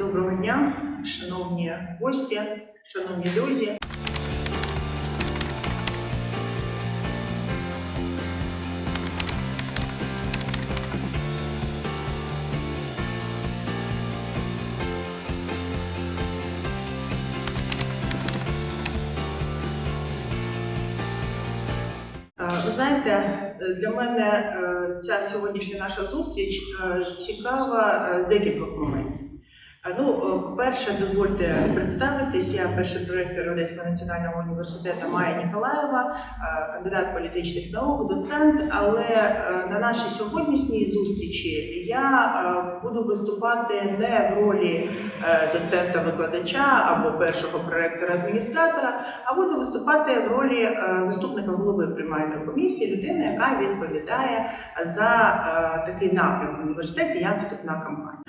Доброго дня, шановні гості, шановні друзі. Е, Ви знаєте, е, для мене е, ця сьогоднішня наша зустріч цікава декількох моментів. Ну, е, по-перше, дозвольте представитись. Я перший проректор Одеського національного університету Майя Ніколаєва, е, кандидат політичних наук, доцент. Але е, на нашій сьогоднішній зустрічі я буду виступати не в ролі доцента-викладача або першого проректора адміністратора, а буду виступати в ролі заступника голови приймальної комісії, людини, яка відповідає за такий напрям в університеті, як вступна кампанія.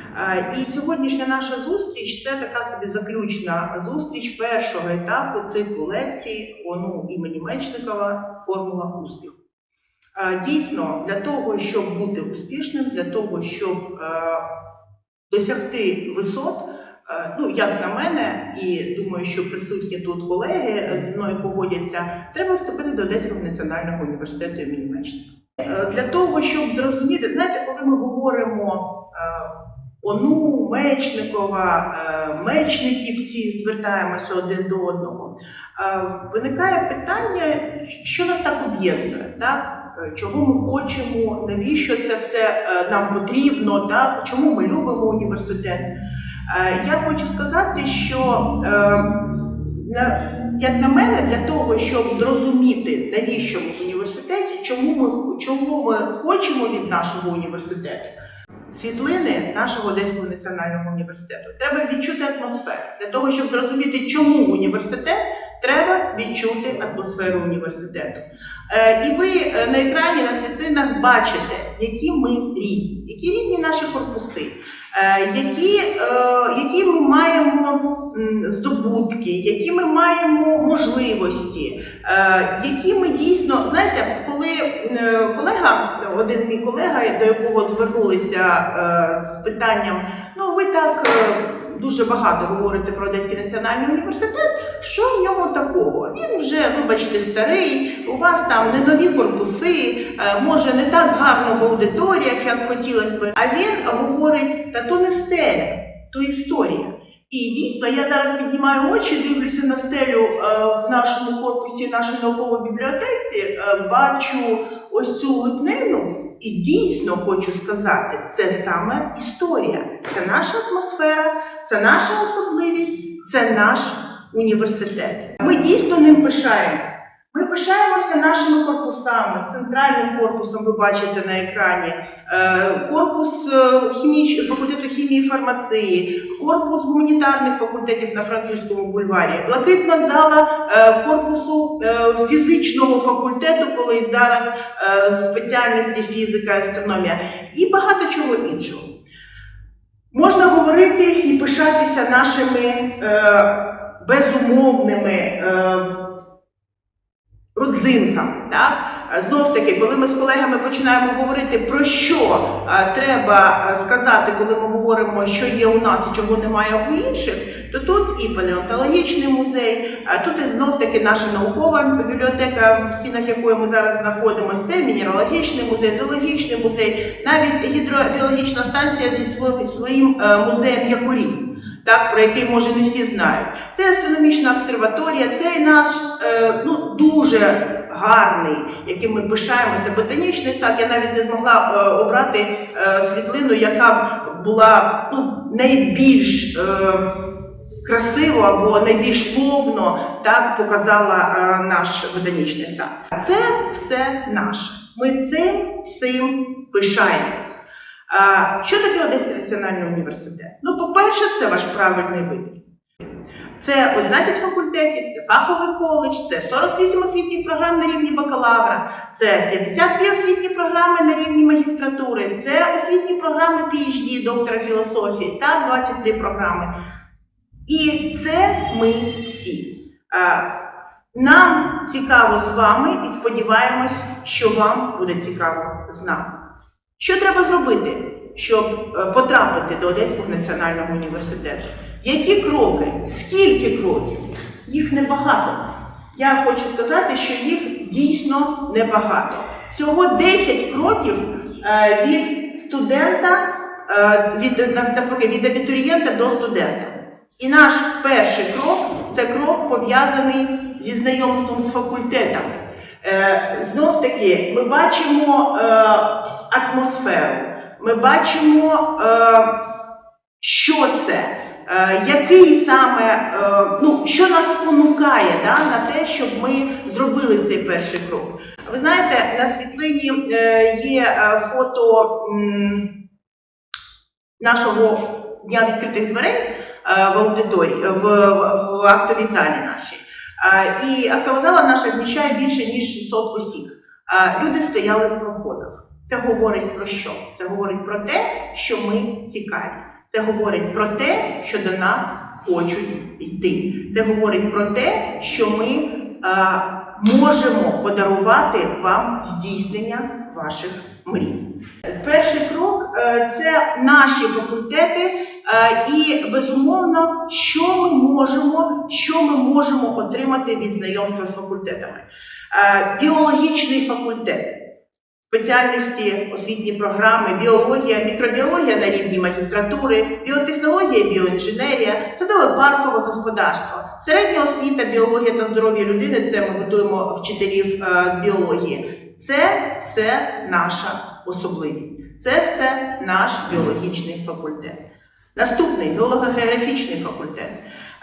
І сьогоднішня наша зустріч це така собі заключна зустріч першого етапу циклу лекцій ОНУ імені Мечникова Формула успіху. Е, Дійсно, для того, щоб бути успішним, для того, щоб е, досягти висот, е, ну як на мене, і думаю, що присутні тут колеги зі мною погодяться, треба вступити до Одеського національного університету імені Мечникова. Для того, щоб зрозуміти, знаєте, коли ми говоримо ОНУ, Мечникова, е, мечниківці, звертаємося один до одного, е, виникає питання, що нас так об'єднує, так? Е, Чого ми хочемо, навіщо це все нам потрібно, так? чому ми любимо університет. Я хочу сказати, що як на мене, для того, щоб зрозуміти, навіщо ми в університеті, чому ми, чого ми хочемо від нашого університету, світлини нашого Одеського національного університету, треба відчути атмосферу. Для того, щоб зрозуміти, чому університет, треба відчути атмосферу університету. Е, і ви е, на екрані на світлинах бачите, які ми різні, які різні наші корпуси, які, е, які ми маємо здобутки, які ми маємо можливості, е, які ми дійсно, знаєте, коли е, колега, один мій колега, до якого звернулися е, з питанням, ну ви так е, дуже багато говорите про Одеський національний університет, що в нього такого? Він вже, вибачте, старий, у вас там не нові корпуси, е, може не так гарно в аудиторіях, як хотілося би. А він говорить, та то не стеля, то історія. І дійсно, я зараз піднімаю очі, дивлюся на стелю е, в нашому корпусі нашої наукової бібліотеці, е, бачу ось цю липнину, і дійсно хочу сказати, це саме історія, це наша атмосфера, це наша особливість, це наш університет. Ми дійсно ним пишаємося. Ми пишаємося нашими корпусами, центральним корпусом, ви бачите на екрані, е, корпус е, хіміч... факультету хімії і фармації, корпус гуманітарних факультетів на французькому бульварі, блакитна зала е, корпусу фізичного факультету, коли зараз спеціальності фізика, астрономія і багато чого іншого. Можна говорити і пишатися нашими безумовними родзинками. Так? Знов таки, коли ми з колегами починаємо говорити про що е, треба е, сказати, коли ми говоримо, що є у нас і чого немає у інших, то тут і палеонтологічний музей, тут і знов таки наша наукова бібліотека, в стінах якої ми зараз знаходимося, це мінералогічний музей, зоологічний музей, навіть гідробіологічна станція зі своїм, е, музеєм якорів. Так, про який може не всі знають. Це астрономічна обсерваторія, це наш е, ну, дуже гарний, яким ми пишаємося, ботанічний сад. Я навіть не змогла е, обрати е, світлину, яка б була ну, найбільш е, красиво або найбільш повно так показала е, наш ботанічний сад. Це все наше. Ми цим всім пишаємось. Що таке Одеський національний університет? Ну, по-перше, це ваш правильний вибір. Це 11 факультетів, це фаховий коледж, це 48 освітніх програм на рівні бакалавра, це 52 освітні програми на рівні магістратури, це освітні програми PhD, доктора філософії та 23 програми. І це ми всі. Нам цікаво з вами і сподіваємось, що вам буде цікаво з нами. Що треба зробити? щоб е, потрапити до Одеського національного університету. Які кроки? Скільки кроків? Їх небагато. Я хочу сказати, що їх дійсно небагато. Всього 10 кроків е, від студента, е, від, навпаки, від абітурієнта до студента. І наш перший крок це крок пов'язаний зі знайомством з факультетом. Е, знов таки, ми бачимо атмосферу, ми бачимо, е, що це, е, який саме, е, ну, що нас спонукає да, на те, щоб ми зробили цей перший крок. Ви знаєте, на світлині є фото нашого дня відкритих дверей в аудиторії, в, в, актовій залі нашій. І актова зала наша вміщає більше ніж 600 осіб. Люди стояли в проходах. Це говорить про що? Це говорить про те, що ми цікаві. Це говорить про те, що до нас хочуть йти. Це говорить про те, що ми е, можемо подарувати вам здійснення ваших мрій. Перший крок е, це наші факультети, е, і безумовно, що ми можемо, що ми можемо отримати від знайомства з факультетами. Е, Біологічний факультет, спеціальності освітні програми, біологія, мікробіологія на рівні магістратури, біотехнологія, біоінженерія, садове паркове господарство, середня освіта, біологія та здоров'я людини. Це ми готуємо вчителів е, біології. Це все наша особливість. Це все наш біологічний факультет. Наступний геолого-географічний факультет.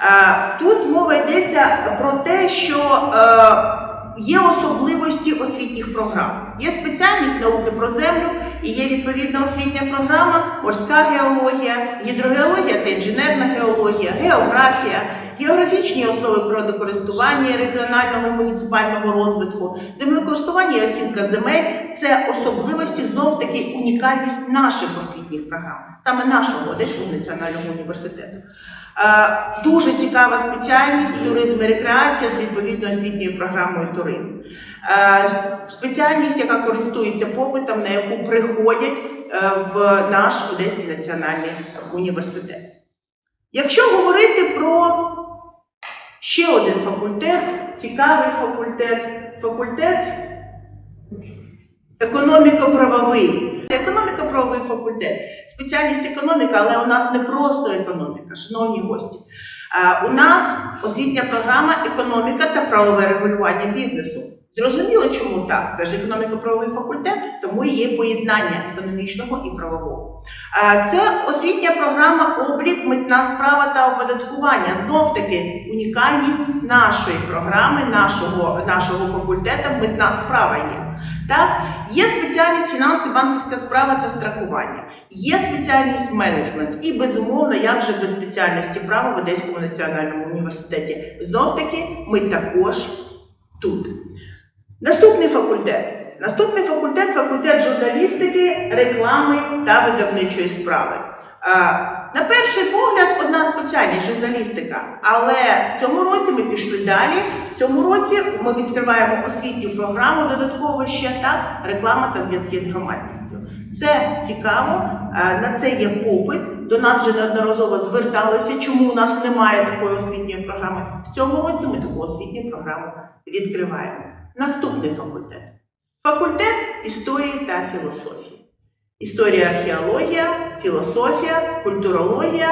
Е, Тут мова йдеться про те, що е, є особливості освітніх програм. Є спеціальність науки про землю і є відповідна освітня програма, морська геологія, гідрогеологія та інженерна геологія, географія, географічні основи природокористування регіонального муніципального розвитку, землекористування і оцінка земель це особливості знов таки унікальність наших освітніх програм, саме нашого Одеського національного університету. Е, Дуже цікава спеціальність туризм і рекреація з відповідною освітньою програмою туризм. Е, Спеціальність, яка користується попитом, на яку приходять е, в наш Одеський національний університет. Якщо говорити про ще один факультет, цікавий факультет, факультет економіко-правовий. Економіко-правовий факультет. Спеціальність економіка, але у нас не просто економіка, шановні гості. У нас освітня програма економіка та правове регулювання бізнесу. Зрозуміло, чому так? Це ж економіко-правовий факультет, тому є поєднання економічного і правового. А, Це освітня програма облік, митна справа та оподаткування. Знов таки унікальність нашої програми, нашого, нашого факультету митна справа є. Так? Є спеціальність фінанси, банківська справа та страхування, є спеціальність менеджмент і, безумовно, як же без спеціальності права в Одеському національному університеті. Знов таки, ми також тут. Наступний факультет. Наступний факультет факультет журналістики, реклами та видавничої справи. На перший погляд, одна спеціальність журналістика, але в цьому році ми пішли далі. В цьому році ми відкриваємо освітню програму додатково ще так, реклама та зв'язки з громадськістю. Це цікаво, е, на це є попит. До нас вже неодноразово зверталися, чому у нас немає такої освітньої програми. В цьому році ми таку освітню програму відкриваємо. Наступний факультет. Факультет історії та філософії. Історія, археологія, філософія, культурологія.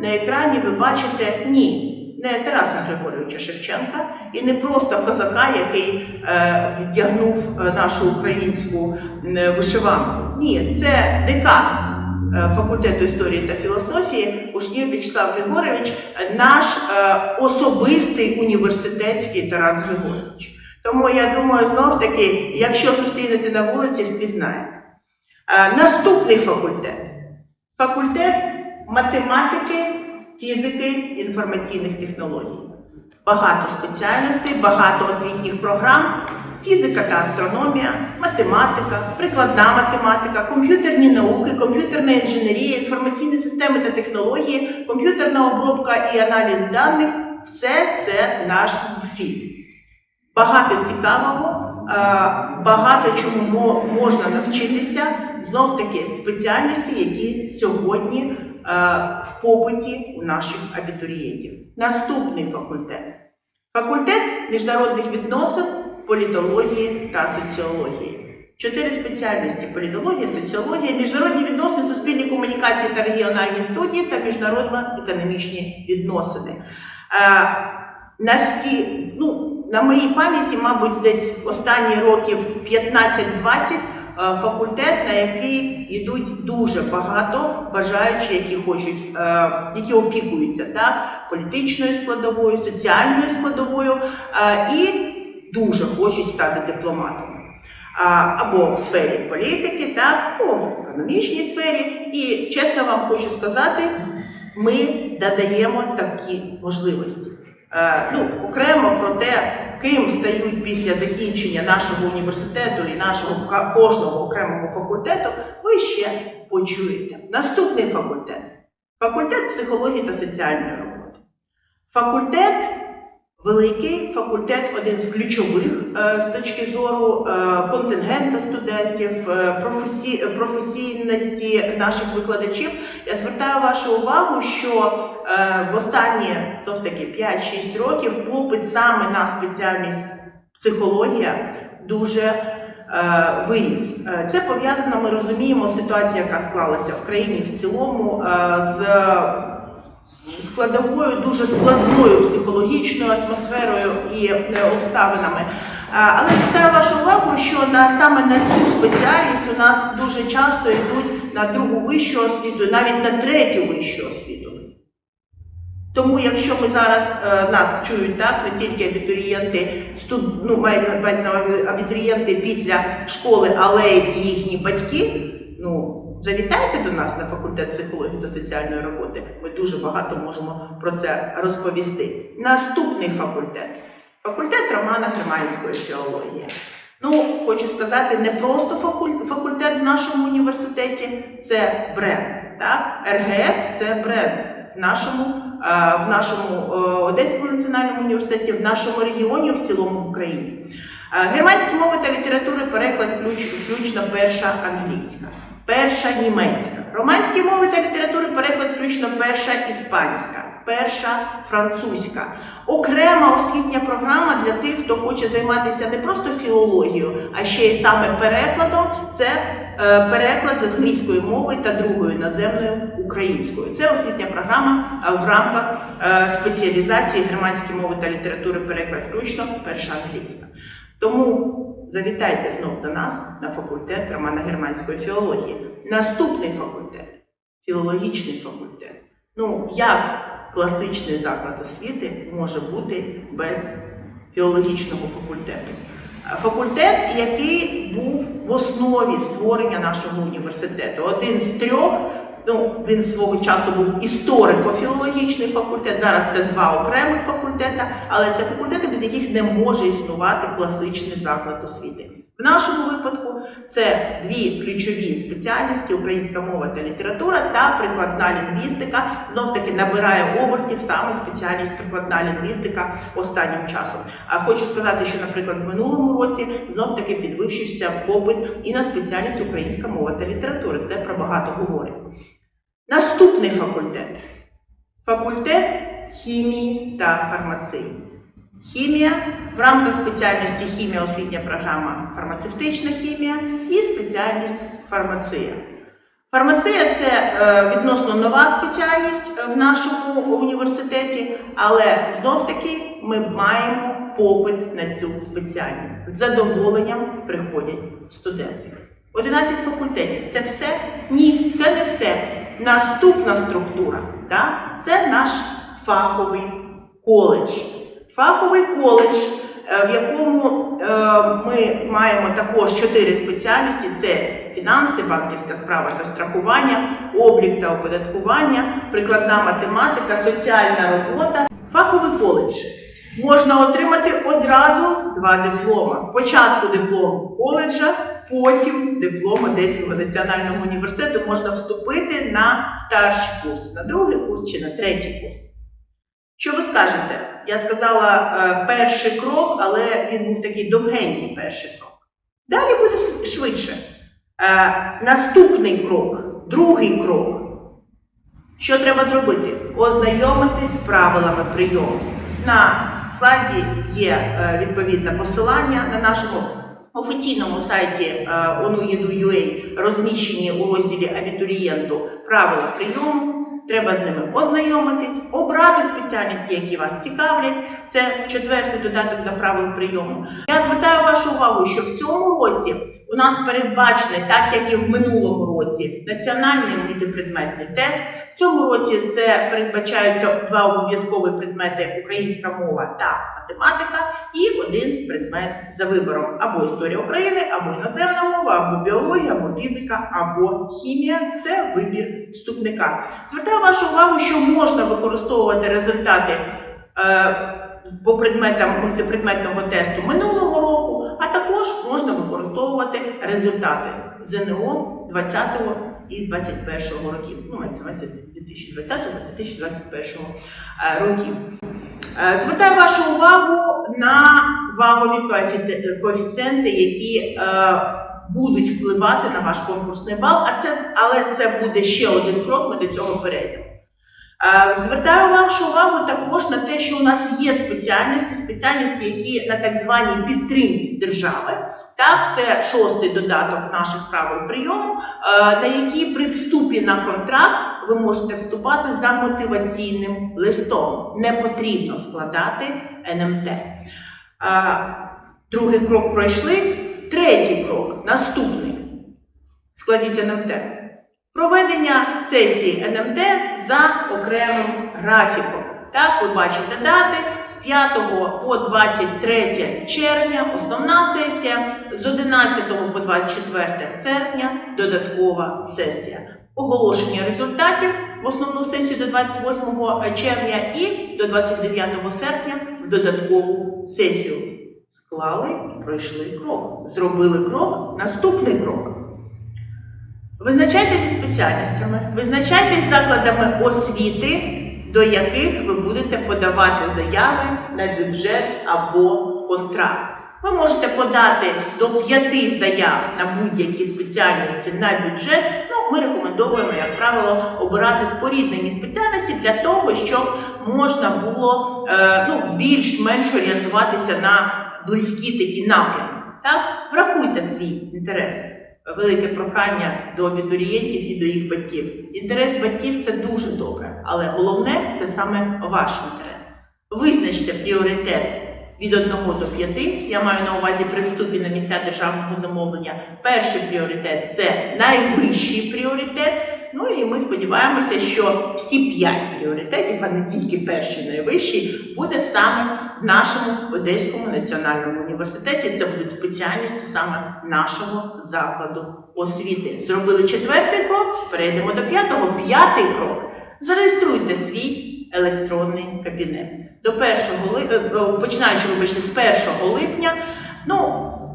На екрані ви бачите ні, не Тараса Григоровича Шевченка і не просто козака, який е, вдягнув е, нашу українську вишиванку. Ні, це декан е, факультету історії та філософії Кушнір Вячеслав Григорович, наш е, особистий університетський Тарас Григорович. Тому я думаю, знов таки, якщо зустрінете на вулиці, впізнаєте. Е, Наступний факультет. Факультет математики, фізики, інформаційних технологій. Багато спеціальностей, багато освітніх програм, фізика та астрономія, математика, прикладна математика, комп'ютерні науки, комп'ютерна інженерія, інформаційні системи та технології, комп'ютерна обробка і аналіз даних все це наш фільм. Багато цікавого, е, багато чому можна навчитися. Знов таки спеціальності, які сьогодні е, в попиті у наших абітурієнтів. Наступний факультет. Факультет міжнародних відносин, політології та соціології. Чотири спеціальності: політологія, соціологія, міжнародні відносини, суспільні комунікації та регіональні студії та міжнародно-економічні відносини. Е, На всі, ну, на моїй пам'яті, мабуть, десь останні років 15-20 е, факультет, на який йдуть дуже багато бажаючих, які хочуть, е, які опікуються так, політичною складовою, соціальною складовою е, і дуже хочуть стати дипломатами. Або в сфері політики, так, або в економічній сфері. І чесно вам хочу сказати, ми додаємо такі можливості. Е, ну, окремо про те, ким стають після закінчення нашого університету і нашого кожного окремого факультету, ви ще почуєте. Наступний факультет факультет психології та соціальної роботи. Факультет великий, факультет один з ключових е, з точки зору е, контингенту студентів, е, професійності наших викладачів. Я звертаю вашу увагу, що в останні знов таки 5-6 років попит саме на спеціальність психологія дуже виріс. Це пов'язано, ми розуміємо, ситуація, яка склалася в країні в цілому, з складовою, дуже складною психологічною атмосферою і е, обставинами. Але звертаю вашу увагу, що на саме на цю спеціальність у нас дуже часто йдуть на другу вищу освіту, навіть на третю вищу освіту. Тому, якщо ми зараз е, нас чують так, не тільки абітурієнти, студ, ну, абітурієнти після школи, але й їхні батьки, ну завітайте до нас на факультет психології та соціальної роботи. Ми дуже багато можемо про це розповісти. Наступний факультет факультет Романа Германської філології. Ну, хочу сказати, не просто факультет в нашому університеті, це бренд. Так? РГФ це бренд в нашому, е, в нашому е, Одеському національному університеті, в нашому регіоні, в цілому в Україні. Е, Германські мови та літератури переклад включно перша англійська, перша німецька. Романські мови та літератури переклад включно перша іспанська, перша французька. Окрема освітня програма для тих, хто хоче займатися не просто філологією, а ще й саме перекладом. Це е, переклад з англійської мови та другою іноземною українською. Це освітня програма е, в рамках е, спеціалізації германські мови та літератури переклад включно перша англійська. Тому завітайте знов до нас на факультет романо германської філології. Наступний факультет філологічний факультет. Ну, як класичний заклад освіти може бути без філологічного факультету? Факультет, який був в основі створення нашого університету. Один з трьох, ну він свого часу був історико-філологічний факультет. Зараз це два окремих факультета, але це факультети, без яких не може існувати класичний заклад освіти. В нашому випадку це дві ключові спеціальності: українська мова та література та прикладна лінгвістика. Знов таки набирає обертів саме спеціальність прикладна лінгвістика останнім часом. А хочу сказати, що, наприклад, в минулому році знов таки підвищився попит і на спеціальність українська мова та література. Це про багато говорить. Наступний факультет факультет хімії та фармації. Хімія в рамках спеціальності хімія освітня програма фармацевтична хімія і спеціальність фармація. Фармація це е, відносно нова спеціальність е, в нашому університеті, але знов таки ми маємо попит на цю спеціальність. З задоволенням приходять студенти. 11 факультетів це все? Ні, це не все. Наступна структура да? це наш фаховий коледж. Фаховий коледж, е, в якому е, ми маємо також чотири спеціальності: це фінанси, банківська справа та страхування, облік та оподаткування, прикладна математика, соціальна робота. Фаховий коледж можна отримати одразу два диплома. Спочатку диплом коледжа, потім диплом Одеського національного університету можна вступити на старший курс, на другий курс чи на третій курс. Що ви скажете? Я сказала е, перший крок, але він був такий довгенький перший крок. Далі буде швидше. Е, наступний крок, другий крок. Що треба зробити? Ознайомитись з правилами прийому. На слайді є е, відповідне посилання на нашому офіційному сайті е, ONU.edu.ua розміщені у розділі абітурієнту правила прийому. Треба з ними ознайомитись, обрати спеціальності, які вас цікавлять. Це четвертий додаток до правил прийому. Я звертаю вашу увагу, що в цьому році у нас передбачений, так як і в минулому році, національний мультипредметний тест. Цьому році це передбачаються два обов'язкові предмети українська мова та математика, і один предмет за вибором або історія України, або іноземна мова, або біологія, або фізика, або хімія. Це вибір вступника. Звертаю вашу увагу, що можна використовувати результати. Е, по предметам мультипредметного тесту минулого року, а також можна використовувати результати ЗНО 20 і 21 років. Ну, мається на увазі 2020-2021 е, років. Е, Звертаю вашу увагу на вагові коефіцієнти, які е, будуть впливати на ваш конкурсний бал, а це, але це буде ще один крок, ми до цього перейдемо. Звертаю вашу увагу також на те, що у нас є спеціальності, спеціальності, які на так званій підтримці держави. Так, це шостий додаток наших правил прийому, е, на які при вступі на контракт ви можете вступати за мотиваційним листом. Не потрібно складати НМТ. Е, Другий крок пройшли. Третій крок наступний. Складіть НМТ. Проведення сесії НМТ за окремим графіком. Так, ви бачите дати з 5 по 23 червня основна сесія, з 11 по 24 серпня додаткова сесія. Оголошення результатів в основну сесію до 28 червня і до 29 серпня в додаткову сесію. Склали, пройшли крок. Зробили крок, наступний крок. Визначайтеся спеціальностями, визначайтесь закладами освіти, до яких ви будете подавати заяви на бюджет або контракт. Ви можете подати до п'яти заяв на будь-які спеціальності на бюджет. Ну, ми рекомендуємо, як правило, обирати споріднені спеціальності для того, щоб можна було е, ну, більш-менш орієнтуватися на близькі такі напрямки. Так? Врахуйте свій інтерес велике прохання до абітурієнтів і до їх батьків. Інтерес батьків це дуже добре, але головне це саме ваш інтерес. Визначте пріоритет від 1 до 5. Я маю на увазі при вступі на місця державного замовлення. Перший пріоритет це найвищий пріоритет. Ну і ми сподіваємося, що всі п'ять пріоритетів, а не тільки перший найвищий, буде саме в нашому Одеському національному університеті. Це будуть спеціальності саме нашого закладу освіти. Зробили четвертий крок, перейдемо до п'ятого. П'ятий крок. Зареєструйте свій електронний кабінет. До 1 ли... е, е, починаючи, вибачте, з 1 липня, ну,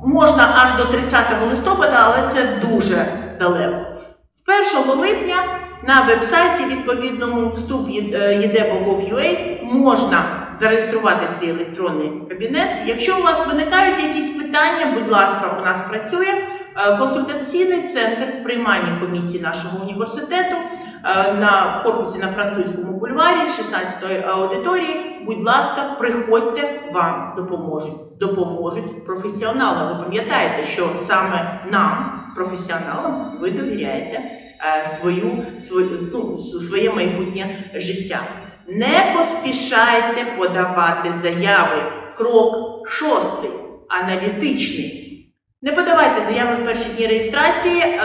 можна аж до 30 листопада, але це дуже далеко. З 1 липня на вебсайті відповідному вступ єдебо.gov.ua можна зареєструвати свій електронний кабінет. Якщо у вас виникають якісь питання, будь ласка, у нас працює е, консультаційний центр в приймальній комісії нашого університету е, на корпусі на французькому бульварі 16-ї аудиторії. Будь ласка, приходьте, вам допоможуть. Допоможуть професіонали. Ви пам'ятаєте, що саме нам, професіоналам, ви довіряєте е, свою, свою, ну, своє майбутнє життя. Не поспішайте подавати заяви. Крок шостий, аналітичний. Не подавайте заяви в перші дні реєстрації. Е,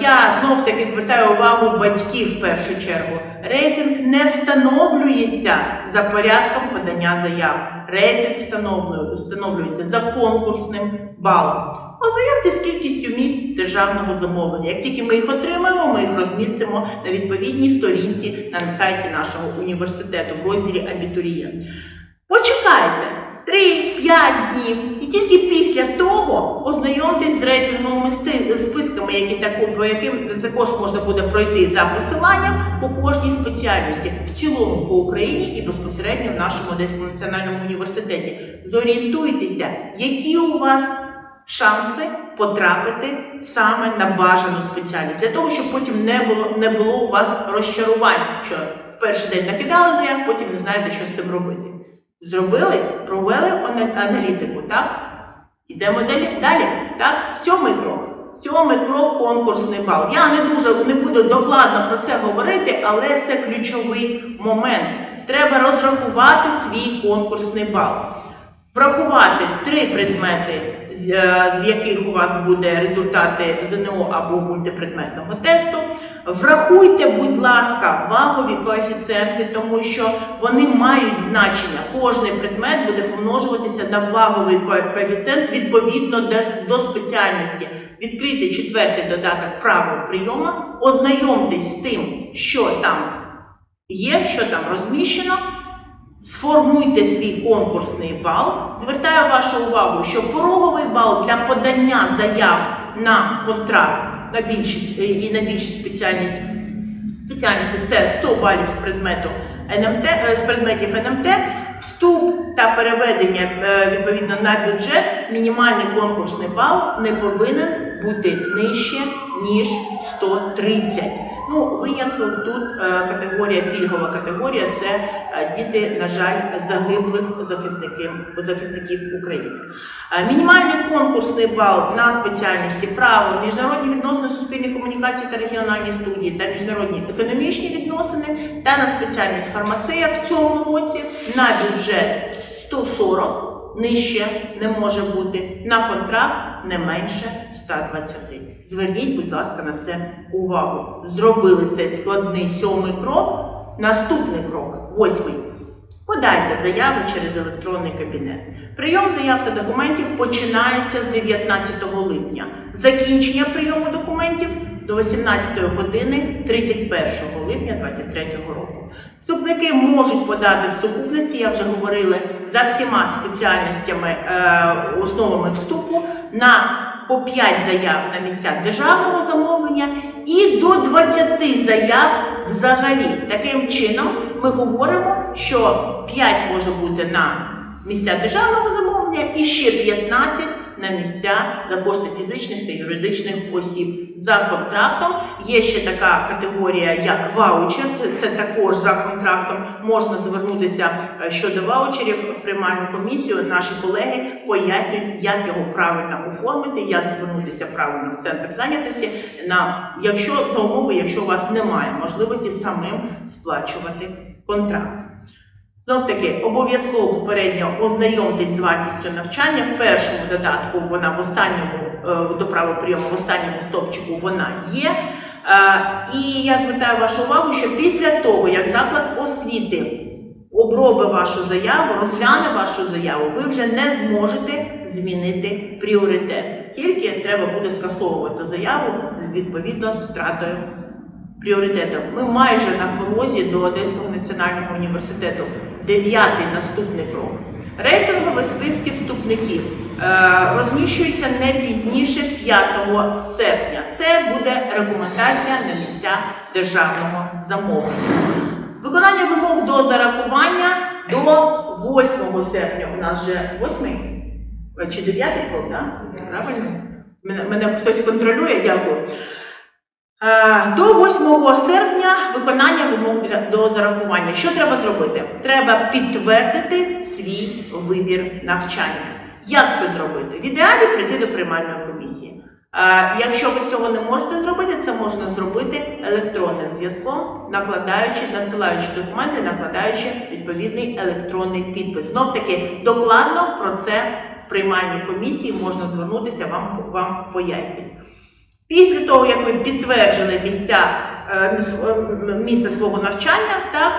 Я знов таки звертаю увагу батьків в першу чергу. Рейтинг не встановлюється за порядком подання заяв. Рейтинг встановлюється за конкурсним балом. Ознайомтесь з кількістю місць державного замовлення. Як тільки ми їх отримаємо, ми їх розмістимо на відповідній сторінці на сайті нашого університету в розділі Абітурієнт. Почекайте 3-5 днів. І тільки після того ознайомтесь з рейтинговими списками, які по яким також можна буде пройти за посиланням по кожній спеціальності в цілому по Україні і безпосередньо в нашому Одеському національному університеті. Зорієнтуйтеся, які у вас шанси потрапити саме на бажану спеціальність, для того, щоб потім не було, не було у вас розчарувань, що в перший день накидали заяв, потім не знаєте, що з цим робити. Зробили, провели аналітику, так? Ідемо далі. далі так? Сьомий крок. Сьомий крок конкурсний бал. Я не дуже не буду докладно про це говорити, але це ключовий момент. Треба розрахувати свій конкурсний бал. Врахувати три предмети, з яких у вас буде результати ЗНО або мультипредметного тесту. Врахуйте, будь ласка, вагові коефіцієнти, тому що вони мають значення. Кожний предмет буде помножуватися на ваговий коефіцієнт відповідно до, спеціальності. Відкрийте четвертий додаток правил прийому, ознайомтесь з тим, що там є, що там розміщено. Сформуйте свій конкурсний бал. Звертаю вашу увагу, що пороговий бал для подання заяв на контракт на більшість е, і на більшість спеціальність спеціальності це 100 балів з предмету НМТ, е, з предметів НМТ, вступ та переведення е, відповідно на бюджет, мінімальний конкурсний бал не повинен бути нижче, ніж 130. Ну, виняток тут е, категорія, пільгова категорія це е, діти, на жаль, загиблих захисників, захисників України. Е, Мінімальний конкурсний бал на спеціальності право, міжнародні відносини, суспільні комунікації та регіональні студії та міжнародні економічні відносини та на спеціальність фармація в цьому році на бюджет 140 нижче не може бути, на контракт не менше 120. Зверніть, будь ласка, на це увагу. Зробили цей складний сьомий крок. Наступний крок, восьмий. Подайте заяви через електронний кабінет. Прийом заяв та документів починається з 19 липня. Закінчення прийому документів до 18 години 31 липня 2023 року. Вступники можуть подати в сукупності, я вже говорила, за всіма спеціальностями е, основами вступу на по 5 заяв на місця державного замовлення і до 20 заяв взагалі. Таким чином ми говоримо, що 5 може бути на місця державного замовлення і ще 15 на місця за кошти фізичних та юридичних осіб за контрактом. Є ще така категорія, як ваучер. Це також за контрактом можна звернутися е, щодо ваучерів в приймальну комісію. Наші колеги пояснюють, як його правильно оформити, як звернутися правильно в центр зайнятості. На якщо за умови, якщо у вас немає можливості самим сплачувати контракт. Знов таки, обов'язково попередньо ознайомтесь з вартістю навчання. В першому додатку вона в останньому е, до правил прийому, в останньому стовпчику вона є. Е, І я звертаю вашу увагу, що після того, як заклад освіти обробить вашу заяву, розгляне вашу заяву, ви вже не зможете змінити пріоритет. Тільки треба буде скасовувати заяву відповідно з втратою пріоритетом. Ми майже на порозі до Одеського національного університету. Дев'ятий наступний крок. Рейтингові списки вступників е, розміщуються не пізніше 5 серпня. Це буде рекомендація на місця державного замовлення. Виконання вимог до зарахування до 8 серпня. У нас вже 8 чи 9 крок, так? Правильно? Мене хтось контролює, дякую. Е, До 8 серпня виконання вимог до зарахування. Що треба зробити? Треба підтвердити свій вибір навчання. Як це зробити? В ідеалі прийти до приймальної комісії. Е, Якщо ви цього не можете зробити, це можна зробити електронним зв'язком, накладаючи, надсилаючи документи, накладаючи відповідний електронний підпис. Знов таки докладно про це в приймальній комісії можна звернутися, вам вам пояснять. Після того, як ви підтверджили місця, е, е, місце свого навчання, так,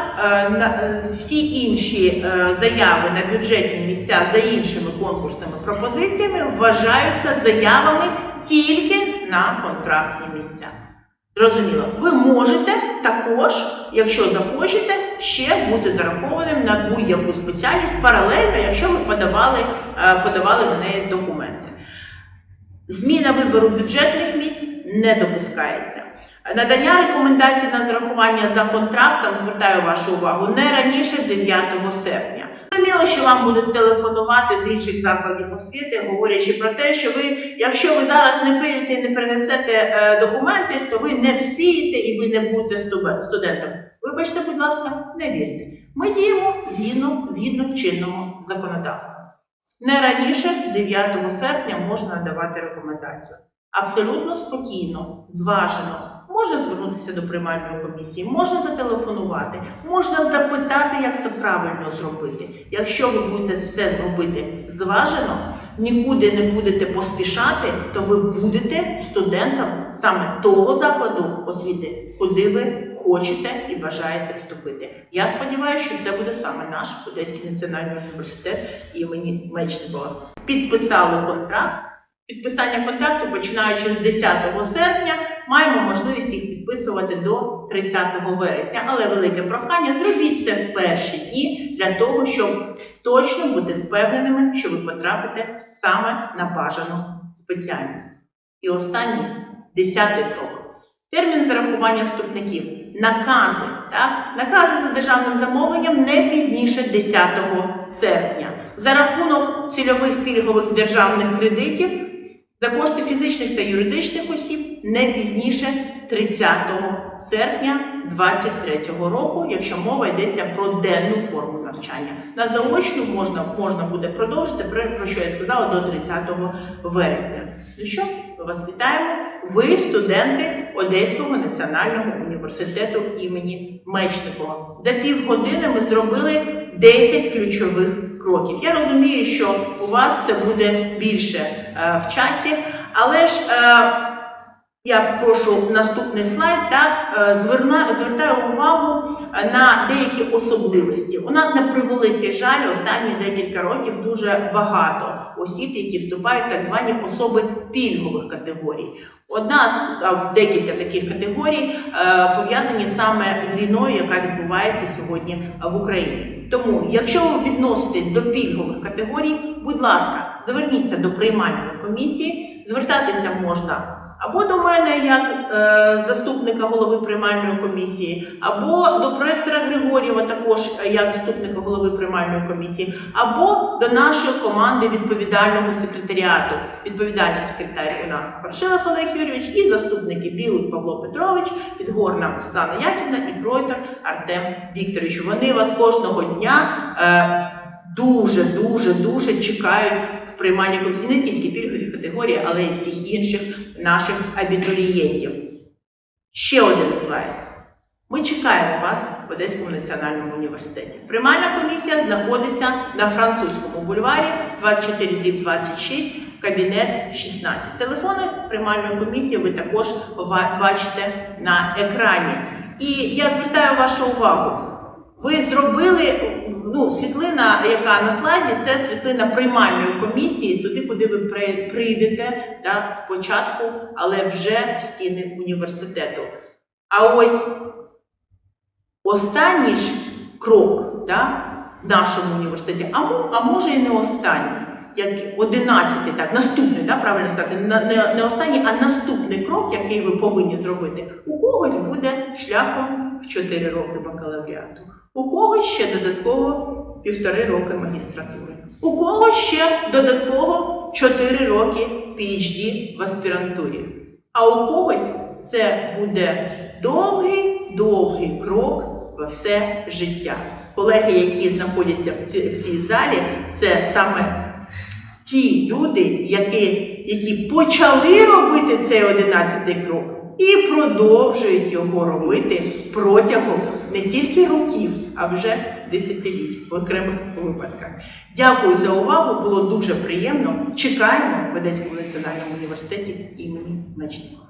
е, всі інші заяви на бюджетні місця за іншими конкурсними пропозиціями вважаються заявами тільки на контрактні місця. Зрозуміло. Ви можете також, якщо захочете, ще бути зарахованим на будь-яку спеціальність паралельно, якщо ви подавали, подавали на неї документи. Зміна вибору бюджетних місць не допускається. Надання рекомендацій на зарахування за контрактом звертаю вашу увагу не раніше 9 серпня. Зрозуміло, що вам будуть телефонувати з інших закладів освіти, говорячи про те, що ви, якщо ви зараз не прийдете і не принесете е, документи, то ви не вспієте і ви не будете студентом. Вибачте, будь ласка, не вірте. Ми діємо згідно, згідно чинного законодавства. Не раніше 9 серпня можна надавати рекомендацію. Абсолютно спокійно, зважено. Можна звернутися до приймальної комісії, можна зателефонувати, можна запитати, як це правильно зробити. Якщо ви будете все зробити зважено, нікуди не будете поспішати, то ви будете студентом саме того закладу освіти, куди ви хочете і бажаєте вступити. Я сподіваюся, що це буде саме наш Одеський національний університет імені Мечникова. Підписали контракт. Підписання контракту, починаючи з 10 серпня, маємо можливість їх підписувати до 30 вересня. Але велике прохання, зробіть це в перші дні для того, щоб точно бути впевненими, що ви потрапите саме на бажану спеціальність. І останній десятий крок. Термін зарахування вступників. Накази. Так? Накази за державним замовленням не пізніше 10 серпня. За рахунок цільових пільгових державних кредитів за кошти фізичних та юридичних осіб не пізніше 30 серпня 2023 року, якщо мова йдеться про денну форму навчання. На заочну можна, можна буде продовжити, про, що я сказала, до 30 вересня. Ну що, вас вітаємо. Ви студенти Одеського національного університету імені Мечникова. За півгодини ми зробили 10 ключових кроків. Я розумію, що у вас це буде більше е, в часі, але ж е, я прошу наступний слайд. Так е, звертаю увагу е, на деякі особливості. У нас на превеликий жаль, останні декілька років дуже багато осіб, які вступають в так звані особи пільгових категорій. Одна з декілька таких категорій е, пов'язані саме з війною, яка відбувається сьогодні в Україні. Тому, якщо ви відноситесь до пільгових категорій, будь ласка, зверніться до приймальної комісії. Звертатися можна або до мене як е, заступника голови приймальної комісії, або до проектора Григорєва, також е, як заступника голови приймальної комісії, або до нашої команди відповідального секретаріату. Відповідальний секретар у нас Паршилов Олег Юрійович і заступники Білик Павло Петрович, Підгорна Світлана Яківна і Кройтер Артем Вікторович. Вони вас кожного дня е, дуже, дуже, дуже чекають в приймальній комісії не тільки пільгові категорії, але й всіх інших наших абітурієнтів. Ще один слайд. Ми чекаємо вас в Одеському національному університеті. Приймальна комісія знаходиться на французькому бульварі 24 кабінет 16. Телефони приймальної комісії ви також бачите на екрані. І я звертаю вашу увагу. Ви зробили ну, світлина, яка на слайді, це світлина приймальної комісії, туди, куди ви прийдете да, спочатку, але вже в стіни університету. А ось останній ж крок да, в нашому університеті, а, а може і не останній, як одинадцятий, так, наступний, да, правильно сказати, не, не останній, а наступний крок, який ви повинні зробити, у когось буде шляхом в 4 роки бакалавріату, у когось ще додатково півтори роки магістратури, у когось ще додатково 4 роки PhD в аспірантурі, а у когось це буде довгий, довгий крок во все життя. Колеги, які знаходяться в цій, в цій залі, це саме ті люди, які, які почали робити цей одинадцятий крок і продовжують його робити протягом не тільки років, а вже десятиліть в окремих випадках. Дякую за увагу, було дуже приємно. Чекаємо в Одеському національному університеті імені Мечникова.